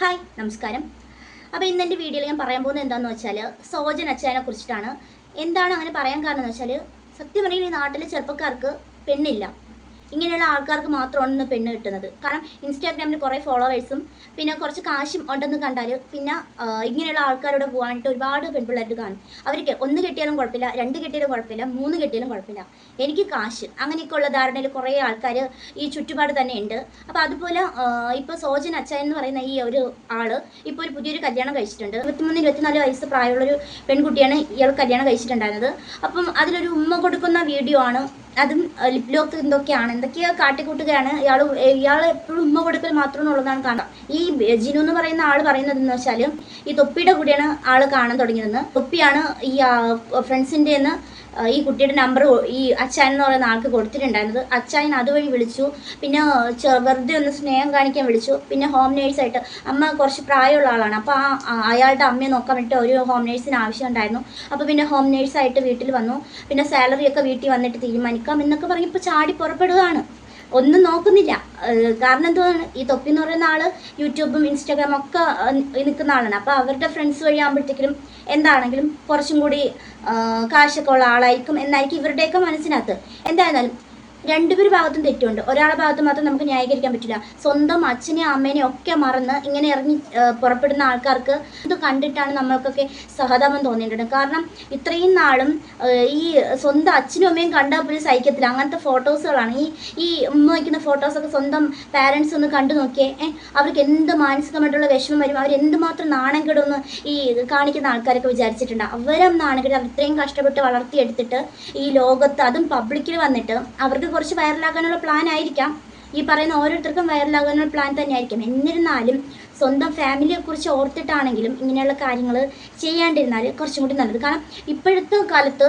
Hi നമസ്കാരം. അപ്പോൾ ഇന്ന് എന്റെ വീഡിയോയിൽ ഞാൻ പറയാൻ പോകുന്നത് എന്താണെന്ന് വെച്ചാൽ സോജൻ അച്ചായനെ കുറിച്ചിട്ടാണ്. എന്താണ് അങ്ങനെ പറയാൻ കാരണം എന്ന് വെച്ചാൽ സത്യം പറഞ്ഞാൽ ഈ നാട്ടിലെ ചെറുപ്പക്കാർക്ക് പെണ്ണില്ല. ഇങ്ങനെയുള്ള ആൾക്കാർക്ക് മാത്രമാണ് ഇന്ന് പെണ്ണ് കിട്ടുന്നത്. കാരണം ഇൻസ്റ്റാഗ്രാമിൽ കുറേ ഫോളോവേഴ്സും പിന്നെ കുറച്ച് കാശും ഉണ്ടെന്ന് കണ്ടാൽ പിന്നെ ഇങ്ങനെയുള്ള ആൾക്കാരോട് പോകാനായിട്ട് ഒരുപാട് പെൺപിള്ളേർക്ക് കാണും. അവർക്ക് ഒന്ന് കിട്ടിയാലും കുഴപ്പമില്ല രണ്ട് കിട്ടിയാലും കുഴപ്പമില്ല മൂന്ന് കിട്ടിയാലും കുഴപ്പമില്ല. എനിക്ക് കാശ്. അങ്ങനെയൊക്കെയുള്ള ധാരണയിൽ കുറേ ആൾക്കാർ ഈ ചുറ്റുപാട് തന്നെ ഉണ്ട്. അപ്പോൾ അതുപോലെ ഇപ്പോൾ സോജൻ അച്ഛൻ എന്ന് പറയുന്ന ഈ ഒരു ആൾ ഇപ്പോൾ ഒരു പുതിയൊരു കല്യാണം കഴിച്ചിട്ടുണ്ട്. ഇരുപത്തിമൂന്ന് ഇരുപത്തിനാല് വയസ്സ് പ്രായമുള്ളൊരു പെൺകുട്ടിയാണ് ഇയാൾ കല്യാണം കഴിച്ചിട്ടുണ്ടായിരുന്നത്. അപ്പം അതിലൊരു ഉമ്മ കൊടുക്കുന്ന വീഡിയോ ആണ് അതും ലിപ് ലോക്ക് എന്തൊക്കെയാണ് എന്തൊക്കെയോ കാട്ടിക്കൂട്ടുകയാണ്. ഇയാൾ ഇയാൾ എപ്പോഴും ഉമ്മ കൊടുക്കൽ മാത്രം എന്നുള്ളതാണ് കാണാം ഈ ജിനു എന്ന് പറയുന്ന ആൾ പറയുന്നത് എന്ന് വെച്ചാൽ ഈ തൊപ്പിയുടെ കൂടെയാണ് ആൾ കാണാൻ തുടങ്ങിയതെന്ന് തൊപ്പിയാണ് ഈ ഫ്രണ്ട്സിന്റെ ഈ കുട്ടിയുടെ നമ്പർ ഈ അച്ചായൻ എന്ന് പറയുന്ന ആൾക്ക് കൊടുത്തിട്ടുണ്ടായിരുന്നത്. അച്ചായൻ അതുവഴി വിളിച്ചു. പിന്നെ വെറുതെ ഒന്ന് സ്നേഹം കാണിക്കാൻ വിളിച്ചു. പിന്നെ ഹോം നേഴ്സായിട്ട് അമ്മ കുറച്ച് പ്രായമുള്ള ആളാണ്. അപ്പോൾ ആ- അയാളുടെ അമ്മയെ നോക്കാൻ വേണ്ടിയിട്ട് ഒരു ഹോം നേഴ്സിന് ആവശ്യമുണ്ടായിരുന്നു അപ്പോൾ പിന്നെ ഹോം നേഴ്സായിട്ട് വീട്ടിൽ വന്നു. പിന്നെ സാലറിയൊക്കെ വീട്ടിൽ വന്നിട്ട് തീരുമാനിക്കാം എന്നൊക്കെ പറഞ്ഞ് ഇപ്പോൾ ചാടി പുറപ്പെടുകയാണ്. ഒന്നും നോക്കുന്നില്ല. കാരണം എന്തുവാണ്? ഈ തൊപ്പി എന്ന് പറയുന്ന ആൾ യൂട്യൂബും ഇൻസ്റ്റാഗ്രാം ഒക്കെ നിൽക്കുന്ന ആളാണ്. അപ്പോൾ അവരുടെ ഫ്രണ്ട്സ് വഴി ആകുമ്പോഴത്തേക്കും എന്താണെങ്കിലും കുറച്ചും കൂടി കാശൊക്കെ ഉള്ള ആളായിരിക്കും എന്നായിരിക്കും ഇവരുടെയൊക്കെ മനസ്സിനകത്ത്. എന്തായിരുന്നാലും രണ്ടുപേരും ഭാഗത്തും തെറ്റുണ്ട്. ഒരാളുടെ ഭാഗത്ത് മാത്രം നമുക്ക് ന്യായീകരിക്കാൻ പറ്റില്ല. സ്വന്തം അച്ഛനെയും അമ്മേനെയും ഒക്കെ മറന്ന് ഇങ്ങനെ ഇറങ്ങി പുറപ്പെടുന്ന ആൾക്കാർക്ക് ഇത് കണ്ടിട്ടാണ് നമ്മൾക്കൊക്കെ സഹതാപം തോന്നിയിട്ടുണ്ട്. കാരണം ഇത്രയും നാളും ഈ സ്വന്തം അച്ഛനും അമ്മയും കണ്ടാൽ പോലും സഹിക്കത്തില്ല. അങ്ങനത്തെ ഫോട്ടോസുകളാണ്. ഈ ഈ ഉമ്മ വയ്ക്കുന്ന ഫോട്ടോസൊക്കെ സ്വന്തം പാരൻസ് ഒന്ന് കണ്ടു നോക്കിയേ അവർക്ക് എന്ത് മാനസികമായിട്ടുള്ള വിഷമം വരും. അവർ എന്തുമാത്രം നാണം കെടുമെന്ന് ഈ കാണിക്കുന്ന ആൾക്കാരൊക്കെ വിചാരിച്ചിട്ടുണ്ട്. അവരും നാണം കെടും അവർ ഇത്രയും കഷ്ടപ്പെട്ട് വളർത്തിയെടുത്തിട്ട് ഈ ലോകത്ത് അതും പബ്ലിക്കിൽ വന്നിട്ട് അവർക്ക് കുറച്ച് വൈറലാകാനുള്ള പ്ലാൻ ആയിരിക്കാം. ഈ പറയുന്ന ഓരോരുത്തർക്കും വൈറലാകാനുള്ള പ്ലാൻ തന്നെ ആയിരിക്കും എന്നിരുന്നാലും സ്വന്തം ഫാമിലിയെ കുറിച്ച് ഓർത്തിട്ടാണെങ്കിലും ഇങ്ങനെയുള്ള കാര്യങ്ങൾ ചെയ്യാണ്ടിരുന്നാൽ കുറച്ചും കൂടി നല്ലത്. കാരണം ഇപ്പോഴത്തെ കാലത്ത്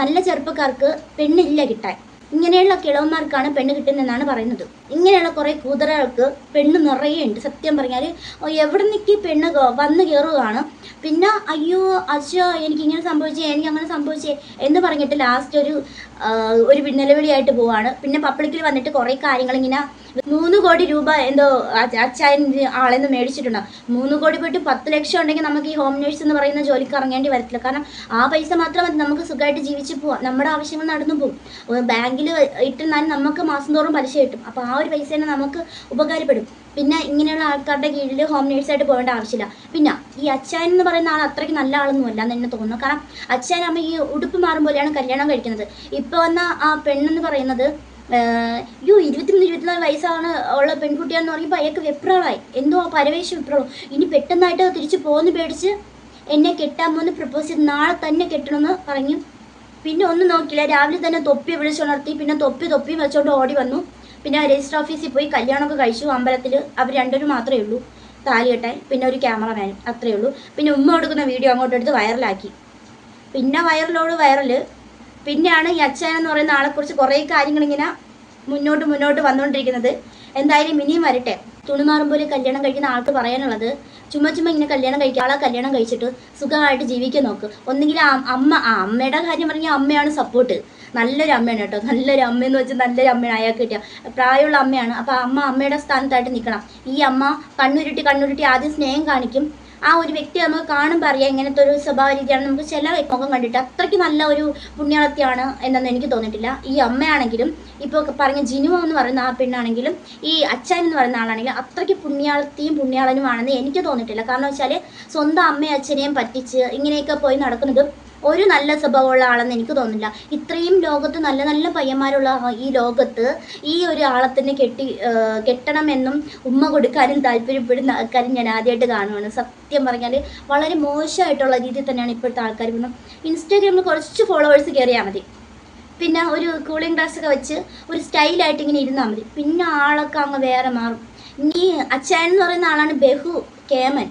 നല്ല ചെറുപ്പക്കാർക്ക് പെണ്ണില്ല കിട്ടാൻ. ഇങ്ങനെയുള്ള കിളവന്മാർക്കാണ് പെണ്ണ് കിട്ടുന്നതെന്നാണ് പറയുന്നത്. ഇങ്ങനെയുള്ള കുറേ കൂതറകൾക്ക് പെണ്ണ് നിറയെ ഉണ്ട് സത്യം പറഞ്ഞാൽ എവിടെ നിൽക്കി പെണ്ണ് വന്ന് കയറുകയാണ് പിന്നെ അയ്യോ അച്ഛോ എനിക്കിങ്ങനെ സംഭവിച്ചേ എനിക്ക് അങ്ങനെ സംഭവിച്ചേ എന്ന് പറഞ്ഞിട്ട് ലാസ്റ്റ് ഒരു ഒരു നിലവിളിയായിട്ട് പോവാണ്. പിന്നെ പബ്ലിക്കിൽ വന്നിട്ട് കുറേ കാര്യങ്ങൾ ഇങ്ങനെ മൂന്ന് കോടി രൂപ എന്തോ അച്ച- അച്ചായൻ ആളെന്ന് നിന്ന് മേടിച്ചിട്ടുണ്ടാവും മൂന്ന് കോടി പോയിട്ട് പത്ത് ലക്ഷം ഉണ്ടെങ്കിൽ നമുക്ക് ഈ ഹോം നേഴ്സ് എന്ന് പറയുന്ന ജോലിക്ക് ഇറങ്ങേണ്ടി വരത്തില്ല. കാരണം ആ പൈസ മാത്രം നമുക്ക് സുഖമായിട്ട് ജീവിച്ച് പോവാം. നമ്മുടെ ആവശ്യങ്ങൾ നടന്നു പോകും. ബാങ്കിൽ ഇട്ടിരുന്നാലും നമുക്ക് മാസം തോറും പലിശ കിട്ടും. അപ്പോൾ ആ ഒരു പൈസ തന്നെ നമുക്ക് ഉപകാരപ്പെടും. പിന്നെ ഇങ്ങനെയുള്ള ആൾക്കാരുടെ കീഴിൽ ഹോം നേഴ്സായിട്ട് പോകേണ്ട ആവശ്യമില്ല. പിന്നെ ഈ അച്ഛൻ എന്ന് പറയുന്ന ആൾ അത്രയ്ക്ക് നല്ല ആളൊന്നും അല്ല എന്ന് തന്നെ തോന്നുന്നു. കാരണം അച്ഛൻ അമ്മ ഈ ഉടുപ്പ് മാറും പോലെയാണ് കല്യാണം കഴിക്കുന്നത്. ഇപ്പോൾ വന്ന ആ പെണ്ണെന്ന് പറയുന്നത് അയ്യോ യ്യോ ഇരുപത്തിമൂന്ന് ഇരുപത്തിനാല് വയസ്സാണ് ഉള്ള പെൺകുട്ടിയാന്ന് പറയുമ്പോൾ അയാൾക്ക് വെപ്രാളായി. എന്തോ പരവേശം വെപ്രാളം. ഇനി പെട്ടെന്നായിട്ട് തിരിച്ച് പോന്ന് പേടിച്ച് എന്നെ കെട്ടാൻ പോകുന്ന പ്രപ്പോസ് ചെയ്ത് നാളെ തന്നെ കെട്ടണമെന്ന് പറഞ്ഞു പിന്നെ ഒന്നും നോക്കില്ല രാവിലെ തന്നെ തൊപ്പി വിളിച്ചുണർത്തി പിന്നെ തൊപ്പി തൊപ്പി വെച്ചോണ്ട് ഓടി വന്നു. പിന്നെ രജിസ്റ്റർ ഓഫീസിൽ പോയി കല്യാണമൊക്കെ കഴിച്ചു. അമ്പലത്തിൽ അവർ രണ്ടുപേരും മാത്രമേ ഉള്ളൂ. താലി കെട്ടാൻ പിന്നെ ഒരു ക്യാമറമാനും അത്രയേ ഉള്ളൂ. പിന്നെ ഉമ്മ കൊടുക്കുന്ന വീഡിയോ അങ്ങോട്ട് എടുത്ത് വൈറലാക്കി പിന്നെ വൈറലോട് വൈറൽ പിന്നെയാണ് ഈ അച്ഛൻ എന്ന് പറയുന്ന ആളെക്കുറിച്ച് കുറേ കാര്യങ്ങളിങ്ങനെ മുന്നോട്ട് മുന്നോട്ട് വന്നുകൊണ്ടിരിക്കുന്നത് എന്തായാലും ഇനിയും വരട്ടെ. തുണിമാറും പോലെ കല്യാണം കഴിക്കുന്ന ആൾക്ക് പറയാനുള്ളത് ചുമ്മാ ചുമ്മാ ഇങ്ങനെ കല്യാണം കഴിക്കുക ആളെ കല്യാണം കഴിച്ചിട്ട് സുഖമായിട്ട് ജീവിക്കാൻ നോക്ക്. ഒന്നെങ്കിൽ അമ്മ ആ അമ്മയുടെ കാര്യം പറഞ്ഞാൽ അമ്മയാണ് സപ്പോർട്ട് നല്ലൊരു അമ്മയാണ് കേട്ടോ. നല്ലൊരു അമ്മയെന്ന് വെച്ചാൽ നല്ലൊരു അമ്മയാണ് അയാൾക്ക് കിട്ടിയ. പ്രായമുള്ള അമ്മയാണ്. അപ്പോൾ അമ്മ അമ്മയുടെ സ്ഥാനത്തായിട്ട് നിൽക്കണം ഈ അമ്മ കണ്ണുരുട്ടി കണ്ണുരുട്ടി ആദ്യം സ്നേഹം കാണിക്കും. ആ ഒരു വ്യക്തി നമുക്ക് കാണുമ്പോൾ അറിയാം ഇങ്ങനത്തെ ഒരു സ്വഭാവ രീതിയാണ് നമുക്ക് ചില മുഖം കണ്ടിട്ട് അത്രയ്ക്ക് നല്ല ഒരു പുണ്യാളത്തിയാണ് എന്നൊന്നും എനിക്ക് തോന്നിയിട്ടില്ല. ഈ അമ്മയാണെങ്കിലും ഇപ്പോൾ പറഞ്ഞ ജിനുവ എന്ന് പറയുന്ന ആ പെണ്ണാണെങ്കിലും ഈ അച്ഛൻ എന്ന് പറയുന്ന ആളാണെങ്കിലും അത്രയ്ക്ക് പുണ്യാളത്തിയും പുണ്യാളനുമാണെന്ന് എനിക്ക് തോന്നിയിട്ടില്ല. കാരണം വെച്ചാൽ സ്വന്തം അമ്മയും അച്ഛനെയും പറ്റിച്ച് ഇങ്ങനെയൊക്കെ പോയി നടക്കുന്നത് ഒരു നല്ല സ്വഭാവമുള്ള ആളെന്ന് എനിക്ക് തോന്നുന്നില്ല. ഇത്രയും ലോകത്ത് നല്ല നല്ല പയ്യന്മാരുള്ള ഈ ലോകത്ത് ഈ ഒരു ആളെ തന്നെ കെട്ടി കെട്ടണമെന്നും ഉമ്മ കൊടുക്കാനും താല്പര്യപ്പെടുന്ന ആൾക്കാരും ഞാൻ ആദ്യമായിട്ട് കാണുവാണ്. സത്യം പറഞ്ഞാൽ വളരെ മോശമായിട്ടുള്ള രീതിയിൽ തന്നെയാണ് ഇപ്പോഴത്തെ ആൾക്കാർ പിന്നെ ഇൻസ്റ്റാഗ്രാമിൽ കുറച്ച് ഫോളോവേഴ്സ് കയറിയാൽ മതി. പിന്നെ ഒരു കൂളിംഗ് ഗ്ലാസ് ഒക്കെ വെച്ച് ഒരു സ്റ്റൈലായിട്ട് ഇങ്ങനെ ഇരുന്നാൽ മതി. പിന്നെ ആളൊക്കെ അങ്ങ് വേറെ മാറും. ഇനി അച്ചായൻ എന്ന് പറയുന്ന ആളാണ് ബഹു കേമൻ.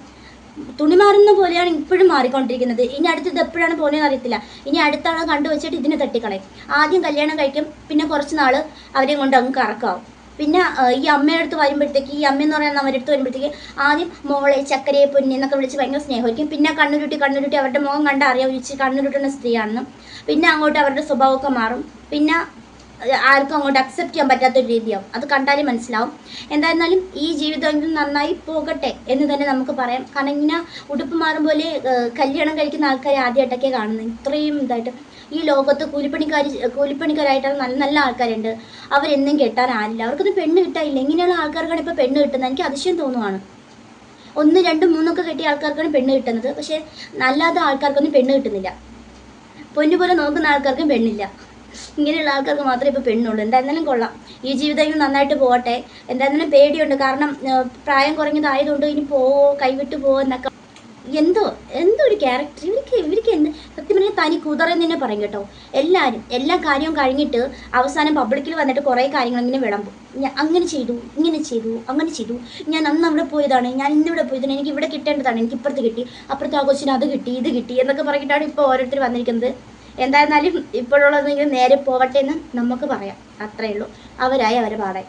തുണി മാറുന്ന പോലെയാണ് ഇപ്പോഴും മാറിക്കൊണ്ടിരിക്കുന്നത്. ഇനി അടുത്തത് എപ്പോഴാണ് പോകുന്നതെന്ന് അറിയത്തില്ല. ഇനി അടുത്ത ആളെ കണ്ടു വെച്ചിട്ട് ഇതിനെ തട്ടിക്കളയും. ആദ്യം കല്യാണം കഴിക്കും പിന്നെ കുറച്ച് നാൾ അവരെയും കൊണ്ട് അങ്ങ് കറക്കാവും. പിന്നെ ഈ അമ്മയുടെ അടുത്ത് വരുമ്പോഴത്തേക്ക് ഈ അമ്മ എന്ന് പറയുന്ന അവരുടെ അടുത്ത് വരുമ്പോഴത്തേക്ക് ആദ്യം മോളെ ചക്കരയെ പൊന്നി എന്നൊക്കെ വിളിച്ച് ഭയങ്കര സ്നേഹമായിരിക്കും. പിന്നെ കണ്ണുരുട്ടി കണ്ണുരുട്ടി അവരുടെ മുഖം കണ്ട് അറിയാം വിളിച്ച് കണ്ണുരുട്ടുന്ന സ്ത്രീയാണെന്നും. പിന്നെ അങ്ങോട്ട് അവരുടെ സ്വഭാവമൊക്കെ മാറും. പിന്നെ ആർക്കും അങ്ങോട്ട് അക്സെപ്റ്റ് ചെയ്യാൻ പറ്റാത്ത ഒരു രീതിയാവും. അത് കണ്ടാലേ മനസ്സിലാവും. എന്തായിരുന്നാലും ഈ ജീവിതമെങ്കിലും നന്നായി പോകട്ടെ എന്ന് തന്നെ നമുക്ക് പറയാം. കാരണം ഇങ്ങനെ ഉടുപ്പ് മാറും പോലെ കല്യാണം കഴിക്കുന്ന ആൾക്കാരെ ആദ്യമായിട്ടൊക്കെ കാണുന്നത്. ഇത്രയും ഇതായിട്ട് ഈ ലോകത്ത് കൂലിപ്പണിക്കാർ കൂലിപ്പണിക്കാരായിട്ടുള്ള നല്ല നല്ല ആൾക്കാരുണ്ട്. അവരെന്നും കെട്ടാൻ ആരില്ല. അവർക്കൊന്നും പെണ്ണ് കിട്ടാനില്ല. ഇങ്ങനെയുള്ള ആൾക്കാർക്കാണ് ഇപ്പോൾ പെണ്ണ് കിട്ടുന്നത്. എനിക്ക് അതിശയം തോന്നുവാണ്. ഒന്ന് രണ്ടും മൂന്നൊക്കെ കെട്ടിയ ആൾക്കാർക്കാണ് പെണ്ണ് കിട്ടുന്നത്. പക്ഷേ നല്ലാത്ത ആൾക്കാർക്കൊന്നും പെണ്ണ് കിട്ടുന്നില്ല. പൊന്നു പോലെ നോക്കുന്ന ആൾക്കാർക്കും പെണ്ണില്ല. ഇങ്ങനെയുള്ള ആൾക്കാർക്ക് മാത്രമേ ഇപ്പോൾ പെണ്ണുള്ളൂ. എന്തായിരുന്നാലും കൊള്ളാം. ഈ ജീവിതം ഇനി നന്നായിട്ട് പോകട്ടെ. എന്തായിരുന്നാലും പേടിയുണ്ട്. കാരണം പ്രായം കുറഞ്ഞതായതുകൊണ്ട് ഇനി പോവോ കൈവിട്ട് പോവോ എന്നൊക്കെ. എന്തോ എന്തോ ഒരു ക്യാരക്ടർ ഇവർക്ക് ഇവർക്ക് എന്ത്? സത്യം പറഞ്ഞാൽ തനി കുതറെന്ന് തന്നെ പറയും കേട്ടോ. എല്ലാവരും എല്ലാ കാര്യവും കഴിഞ്ഞിട്ട് അവസാനം പബ്ലിക്കിൽ വന്നിട്ട് കുറേ കാര്യങ്ങൾ ഇങ്ങനെ വിളമ്പും. ഞാൻ അങ്ങനെ ചെയ്തു ഇങ്ങനെ ചെയ്തു അങ്ങനെ ചെയ്തു. ഞാൻ അന്ന് അവിടെ പോയതാണ്. ഞാൻ ഇന്നിവിടെ പോയതാണ്. എനിക്ക് ഇവിടെ കിട്ടേണ്ടതാണ്. എനിക്ക് ഇപ്പുറത്ത് കിട്ടി. അപ്പുറത്ത് ആഘോഷിച്ചിന് അത് കിട്ടി ഇത് കിട്ടി എന്നൊക്കെ പറഞ്ഞിട്ടാണ് ഇപ്പോൾ ഓരോരുത്തർ വന്നിരിക്കുന്നത്. എന്തായിരുന്നാലും ഇപ്പോഴുള്ളതെങ്കിലും നേരെ പോവട്ടെ എന്ന് നമുക്ക് പറയാം. അത്രയേ ഉള്ളൂ. അവരായി അവരെ പാടായി